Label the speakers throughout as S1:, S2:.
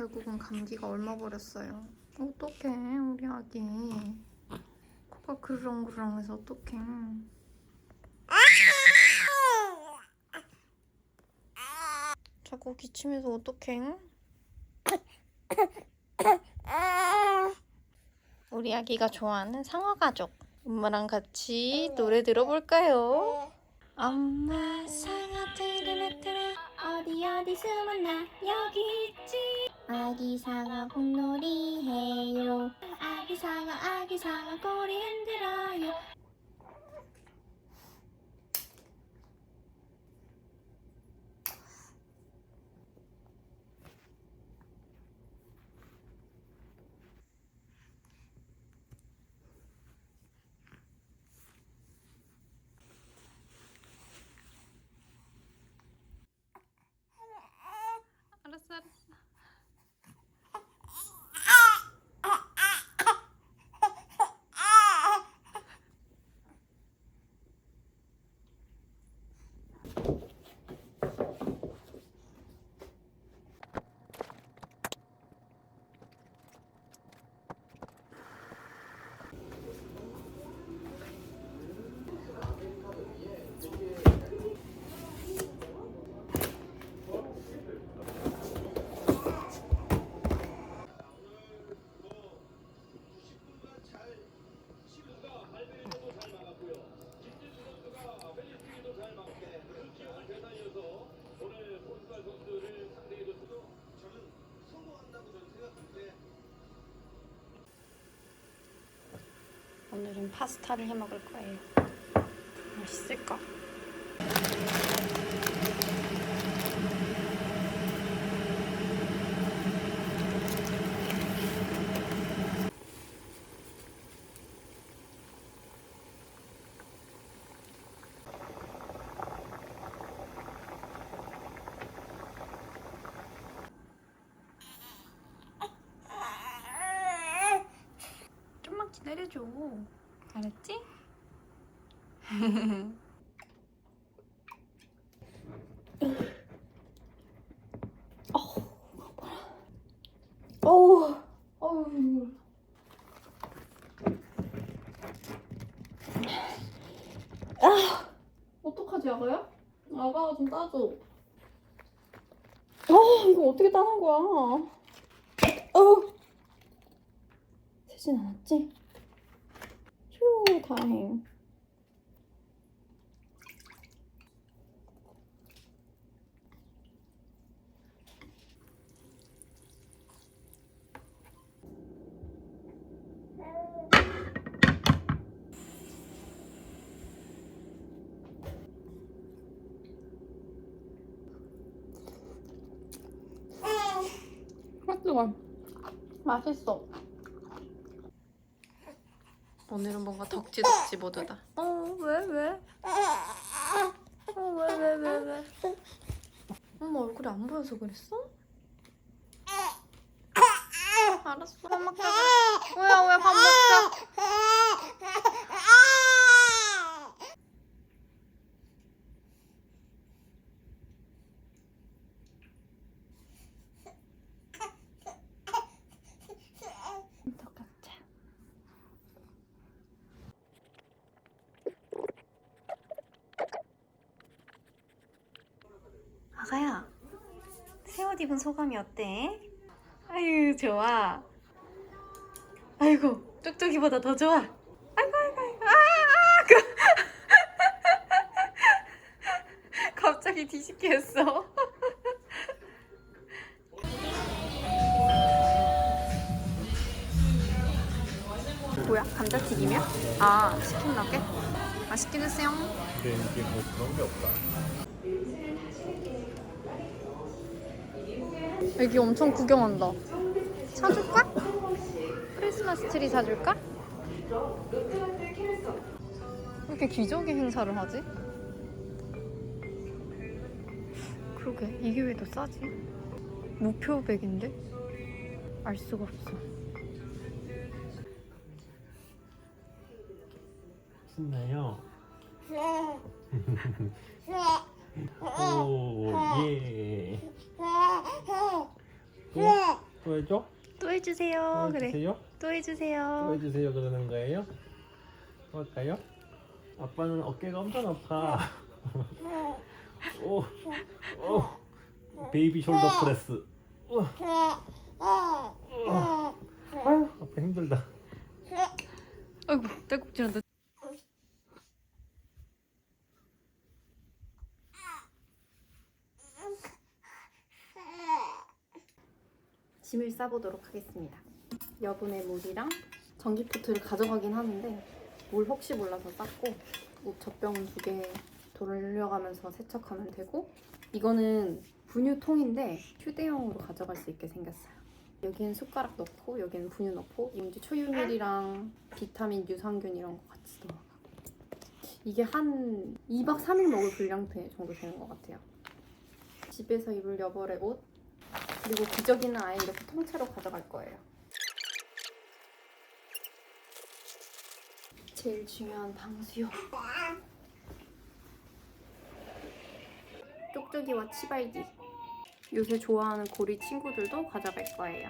S1: 결국은 감기가 옮아버렸어요. 어떡해 우리 아기. 코가 그르렁그르렁해서 어떡해. 자꾸 기침해서 어떡해? 우리 아기가 좋아하는 상어 가족. 엄마랑 같이 노래 들어볼까요? 엄마 상어 트르르 트르 어디 어디 숨었나 여기 있지 아기 상어 공놀이 해요. 아기 상어 아기 상어 꼬리 흔들어요 알았어 알았어 파스타를 해 먹을 거예요. 맛있을까? 기다려줘. 알았지? 어우, 어우. 아, 어떡하지, 아가야? 아가가 좀 따줘. 아, 이거 어떻게 따는 거야? 어. 새진 않았지? 휴, 다행. 아, 뜨거. 맛있어. 오늘은 뭔가 덕지덕지 모드다. 어, 왜, 왜? 어, 왜, 왜, 왜, 왜? 엄마 얼굴이 안 보여서 그랬어? 알았어. 뭐야, 왜 밥 먹자. 똑같아. 아 가야, 새 옷 입은 소감이 어때? 아유, 좋아. 아이고, 뚝뚝이보다 더 좋아. 아이고, 아이고, 아이고. 아, 아, 그... 갑자기 뒤집게 했어. 뭐야, 감자튀김이야? 아, 치킨 너겟? 맛있게 드세요.
S2: 근데 이게 뭐 그런 게 없다.
S1: 여기 엄청 구경한다. 사줄까? 크리스마스 트리 사줄까? 왜 이렇게 기저귀 행사를 하지? 그러게 이게 왜 더 싸지? 무표백인데? 알 수가 없어.
S2: 신나요? 오, 예. 또? 또 해줘?
S1: 또 해주세요.
S2: 또
S1: 그래.
S2: 해주세요? 또또
S1: 해주세요.
S2: 해주세요 그러는 거예요? 또 할까요? 아빠는 어깨가 엄청 아파. 오, 오, 베이비 숄더 프레스. 우. 아유, 아빠 힘들다.
S1: 아이고 딸꾹질 한다. 짐을 싸보도록 하겠습니다. 여분의 물이랑 전기포트를 가져가긴 하는데 물 혹시 몰라서 쌌고 옷 젖병 두 개 돌려가면서 세척하면 되고 이거는 분유통인데 휴대용으로 가져갈 수 있게 생겼어요. 여기는 숟가락 넣고 여기는 분유 넣고 이제 초유밀이랑 비타민 유산균 이런 거 같이 넣어가고 이게 한 2박 3일 먹을 분량 되- 정도 되는 것 같아요. 집에서 입을 여벌의 옷 그리고 기저귀는 아예 이렇게 통째로 가져갈 거예요. 제일 중요한 방수용 쪽쪽이와 치발기 요새 좋아하는 고리 친구들도 가져갈 거예요.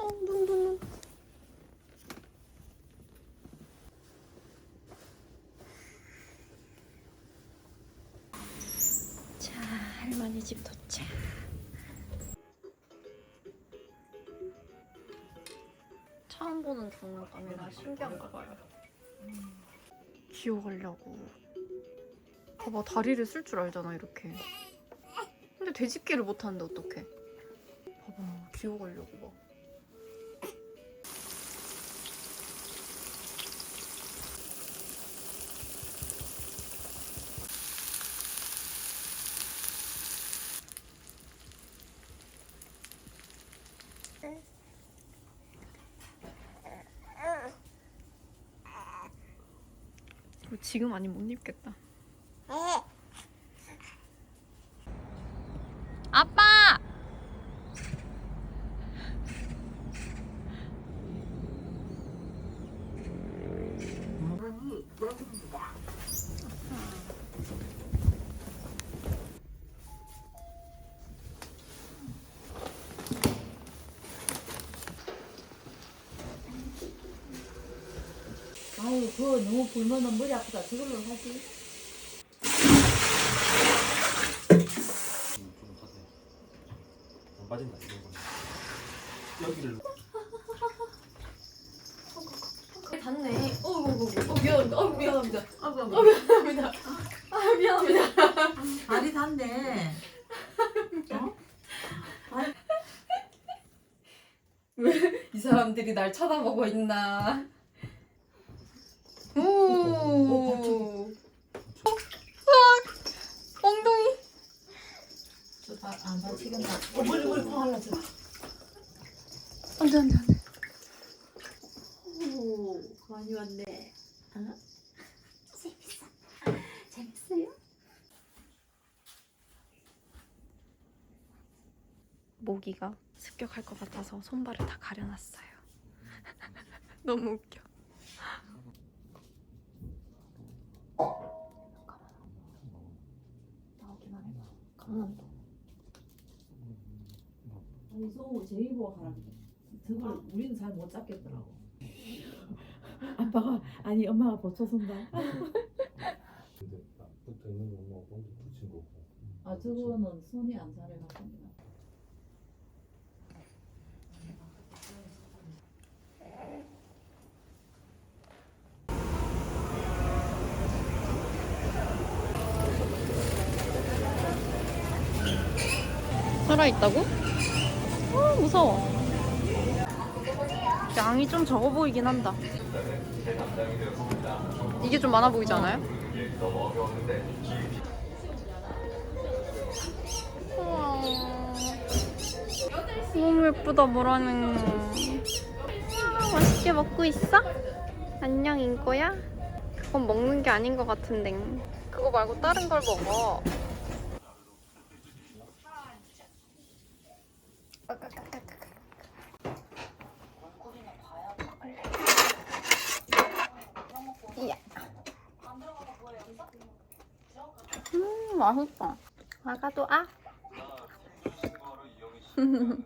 S1: 어, 눈, 눈, 눈. 자, 할머니 집 도착. 처음 보는 장난감이라 신기한가 봐요. 기어가려고. 봐봐, 다리를 쓸 줄 알잖아, 이렇게. 근데 되짚기를 못하는데 어떡해. 봐봐, 기어가려고 막. 지금 아니면 못 입겠다.
S3: 아유, 그거 너무 불면은 머리 아프다. 저걸로 하지.
S2: 좀 하세요. 안 빠진다 이런 거. 여기를
S1: 닿네. 어이구, 어, 미안합니다. 어, 미안합니다.
S3: 아이고,
S1: 어, 미안합니다. 아, 미안합니다.
S3: 발이 닿네.
S1: 이 사람들이 날 쳐다보고 있나. 오.
S3: 어,
S1: 으악! 엉덩이.
S3: 다치겠나? 어, 머리, 머리. 오, 많이 왔네.
S1: 모기가 습격할 것 같아서 손발을 다 가려놨어요. 너무 웃겨. 나오기만 해봐. 강남도.
S3: 아니, 소우 제이보 하라. 저걸 우리는 잘 못 잡겠더라고. 아빠가, 아니, 엄마가 버텨선다.
S2: 딱 붙어 있는 거 뭐, 붙인 거고.
S3: 아, 저거는 손이 안 잘해갖고.
S1: 살아있다고? 어, 무서워. 양이 좀 적어 보이긴 한다. 이게 좀 많아 보이지 않아요? 우와. 너무 예쁘다, 모라는. 아, 맛있게 먹고 있어? 안녕, 인거야? 그건 먹는 게 아닌 것 같은데. 그거 말고 다른 걸 먹어. 맛있어. 아가도 아. 응?